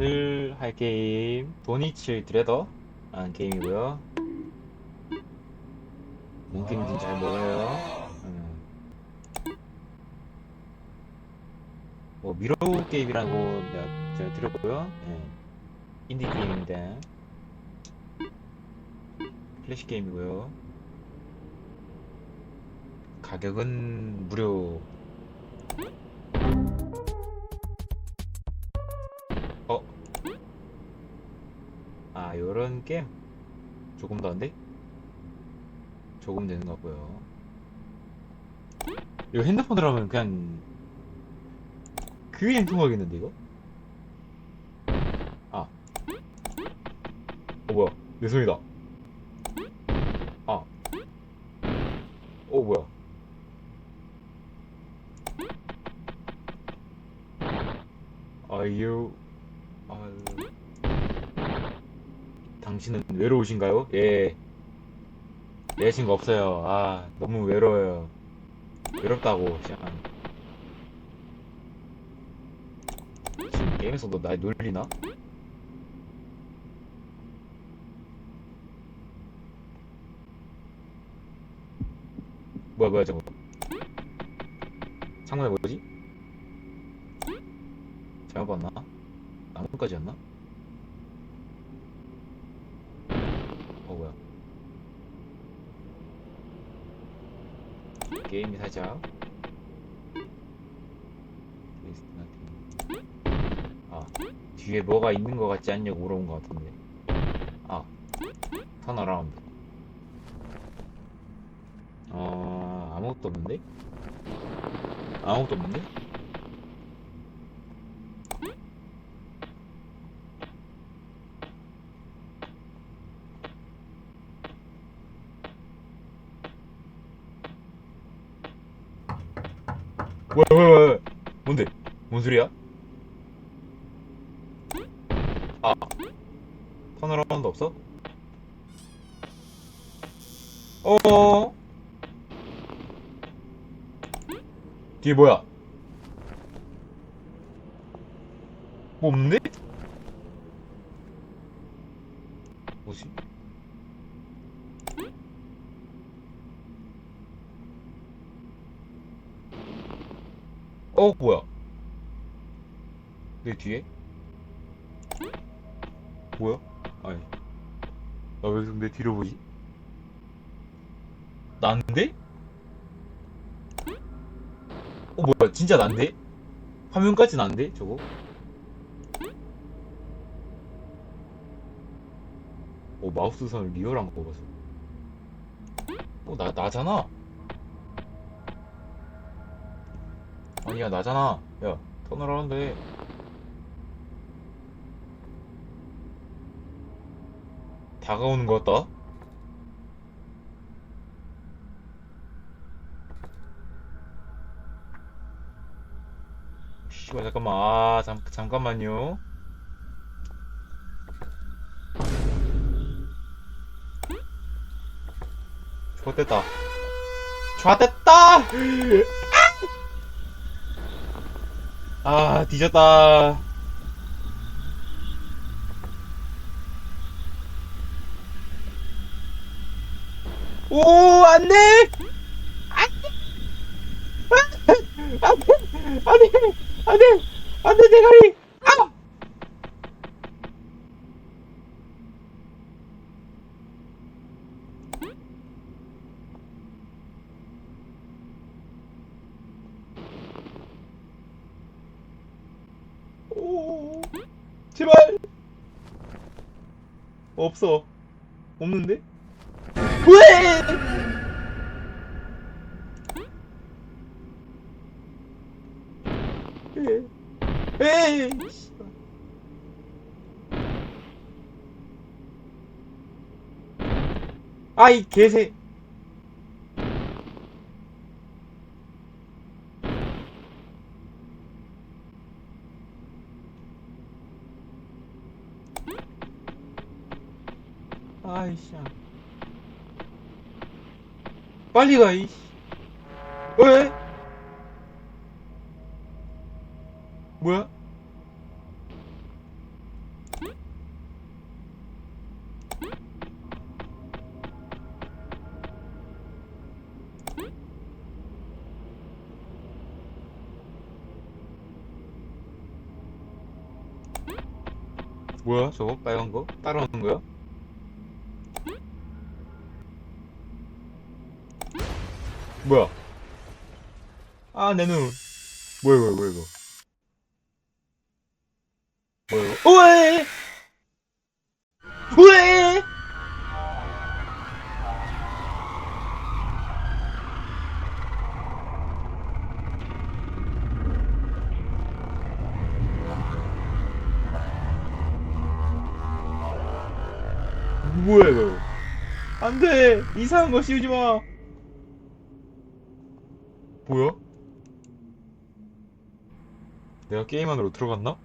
오늘 할 게임 도니츠 드레더. 라는 게임이고요. 뭔 게임인지 잘 몰라요. 음. 뭐 미러 게임이라고 제가 드렸고요. 예. 인디 게임인데 플래시 게임이고요. 가격은 무료 아, 요런 게임 조금 더 한데? 조금 되는 것 같고요. 이거 핸드폰으로 하면 그냥 그 게임 통하겠는데 이거? 아, 어 뭐야? 내 손이다. 아, 어 뭐야? Are you 아, 당신은 외로우신가요? 예. 여자친구 없어요. 아, 너무 외로워요. 외롭다고 시작한. 지금 게임에서 너날 놀리나? 뭐야, 뭐야, 저거. 창문에 뭐지? 잘못 봤나? 나뭇가지였나? 어 뭐야? 게임이 살짝. 아 뒤에 뭐가 있는 것 같지 않냐고 물어본 것 같은데. 아 턴어라운드 어 아무것도 없는데? 아무것도 없는데? 뭐야 뭐야 뭐야 뭔데? 뭔 소리야? 아 턴어라운드 없어? 어 뒤에 뭐야? 뭐 없는데? 뭐지? 어 뭐야? 내 뒤에? 뭐야? 아니 나왜내 뒤로 보지? 난데? 어 뭐야 진짜 난데? 화면까지 난데 저거? 어 마우스 선을 리얼한 거 봤어 어나 나잖아 아니야 나잖아. 야해 다가오는 것 같다. 씨발 잠깐만. 아 잠, 잠깐만요. 좋됐다. 좋됐다 아 뒤졌다. 오 안돼! 안돼! 안돼! 안돼! 안돼! 대가리 아 오, 제발. 없어. 없는데? 왜? 에이. 아이 개새 아이씨. 빨리 가, 이씨. 왜? 뭐야? 뭐야 저거 빨간 거? 따라오는 거야? 뭐야? 아 내 눈. 뭐야 뭐야 뭐야 이거? 뭐야 이거? 오에! 오에! 뭐야 이거? 안 돼 이상한 거 씌우지 마. 뭐야? 내가 게임 안으로 들어갔나?